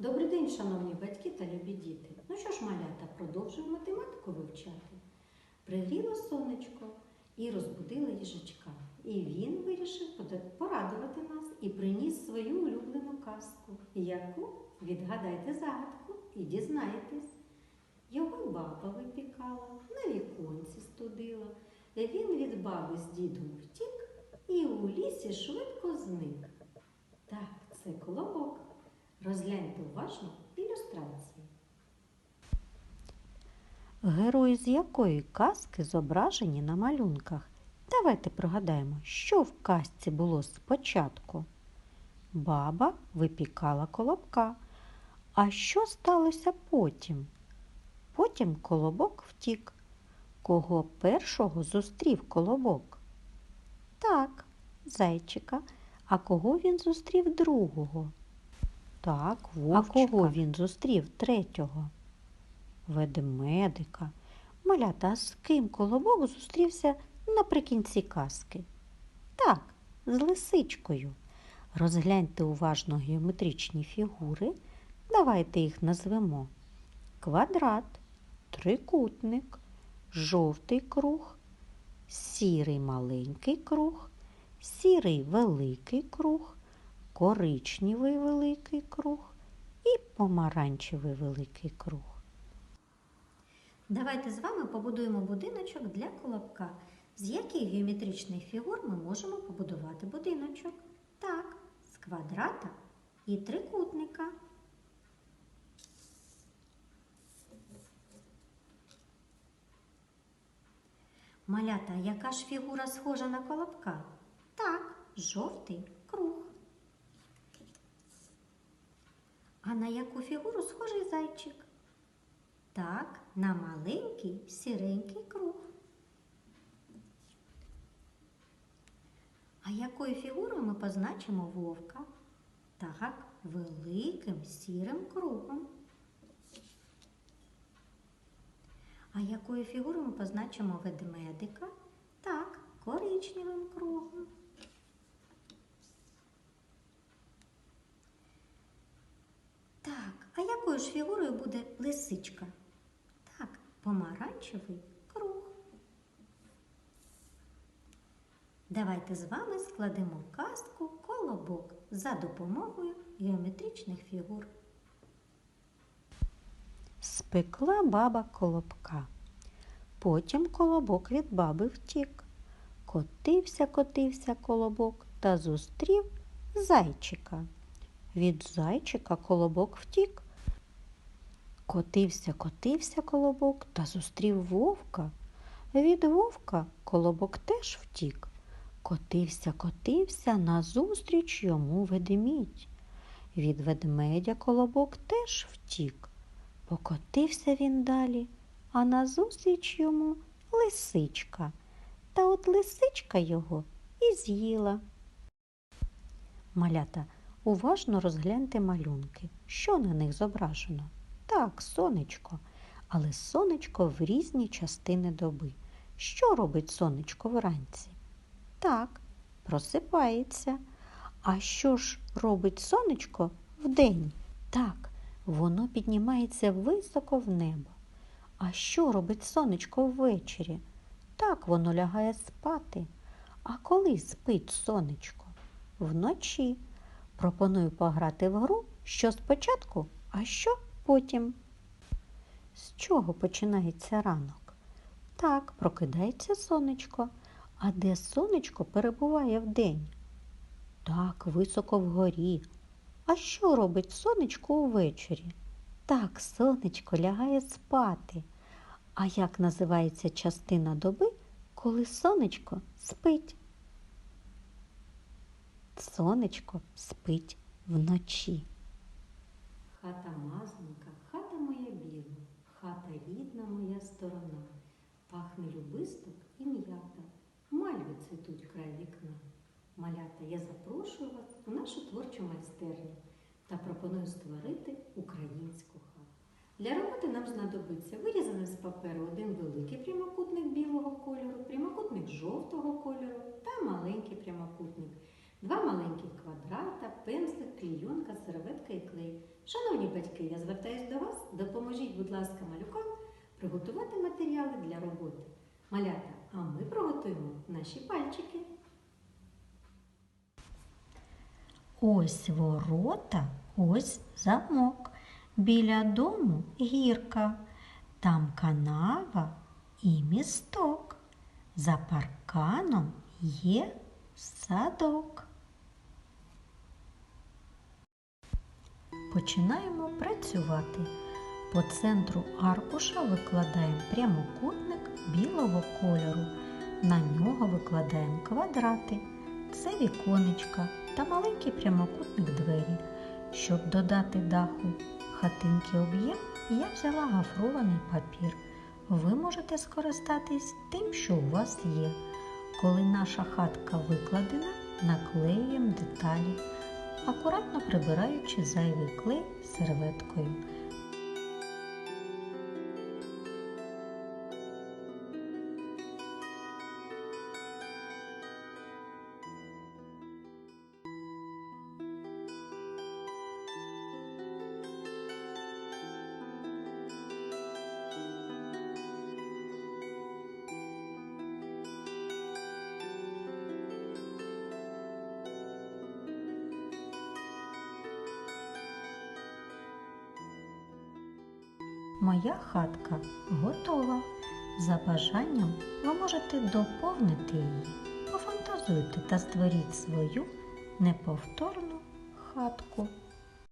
Добрий день, шановні батьки та любі діти. Ну що ж, малята, продовжуємо математику вивчати. Пригріло сонечко і розбудило їжачка. І він вирішив порадувати нас і приніс свою улюблену казку, яку відгадайте загадку і дізнаєтесь. Його баба випікала, на віконці студила. Він від баби з дідом втік і у лісі швидко зник. Так, це колобок. Розгляньте уважно ілюстрації. Герої з якої казки зображені на малюнках? Давайте пригадаємо, що в казці було спочатку. Баба випікала колобка. А що сталося потім? Потім колобок втік. Кого першого зустрів колобок? Так, зайчика. А кого він зустрів другого? Так, вовчика. А кого він зустрів третього? ведмедика. Малята, з ким колобок зустрівся наприкінці казки? Так, з лисичкою. Розгляньте уважно геометричні фігури. Давайте їх назвемо. Квадрат, трикутник, жовтий круг, сірий маленький круг, сірий великий круг, коричневий великий круг і помаранчевий великий круг. Давайте з вами побудуємо будиночок для колобка. З яких геометричних фігур ми можемо побудувати будиночок? Так, з квадрата і трикутника. Малята, яка ж фігура схожа на колобка? Так, жовтий круг. А на яку фігуру схожий зайчик? Так, на маленький сіренький круг. А якою фігурою ми позначимо вовка? Так, великим сірим кругом. А якою фігурою ми позначимо ведмедика? Так, коричневим кругом. Так, а якою ж фігурою буде лисичка? Так, помаранчевий круг. Давайте з вами складемо казку колобок за допомогою геометричних фігур. Спекла баба колобка. Потім колобок від баби втік. Котився, котився колобок та зустрів зайчика. Від зайчика колобок втік. Котився, котився колобок та зустрів вовка. Від вовка колобок теж втік. Котився, котився назустріч йому ведмідь. Від ведмедя колобок теж втік. Покотився він далі, а назустріч йому лисичка. Та от лисичка його і з'їла. Малята, уважно розгляньте малюнки. Що на них зображено? Так, сонечко. Але сонечко в різні частини доби. Що робить сонечко вранці? Так, просипається. А що ж робить сонечко вдень? Так, воно піднімається високо в небо. А що робить сонечко ввечері? Так воно лягає спати. А коли спить сонечко? Вночі. Пропоную пограти в гру, що спочатку, а що потім. З чого починається ранок? Так, прокидається сонечко. А де сонечко перебуває вдень? Так, високо вгорі. А що робить сонечко увечері? Так, сонечко лягає спати. А як називається частина доби, коли сонечко спить? Сонечко спить вночі. Хата мазанка, хата моя біла, хата рідна моя сторона, пахне любисток і м'ята, мальви цвітуть край вікна. Малята, я запрошую вас у нашу творчу майстерню та пропоную створити українську хату. Для роботи нам знадобиться вирізаний з паперу один великий прямокутник білого кольору, прямокутник жовтого кольору та маленький прямокутник. Два маленьких квадрата, пензлик, клійонка, серветка і клей. Шановні батьки, я звертаюсь до вас. Допоможіть, будь ласка, малюкам приготувати матеріали для роботи. Малята, а ми приготуємо наші пальчики. Ось ворота, ось замок. Біля дому гірка, там канава і місток. За парканом є садок. Починаємо працювати. По центру аркуша викладаємо прямокутник білого кольору. На нього викладаємо квадрати. Це віконечка та маленький прямокутник двері. Щоб додати даху хатинки об'єм, я взяла гофрований папір. Ви можете скористатись тим, що у вас є. Коли наша хатка викладена, наклеюємо деталі, акуратно прибираючи зайвий клей серветкою. Моя хатка готова. За бажанням ви можете доповнити її. Пофантазуйте та створіть свою неповторну хатку.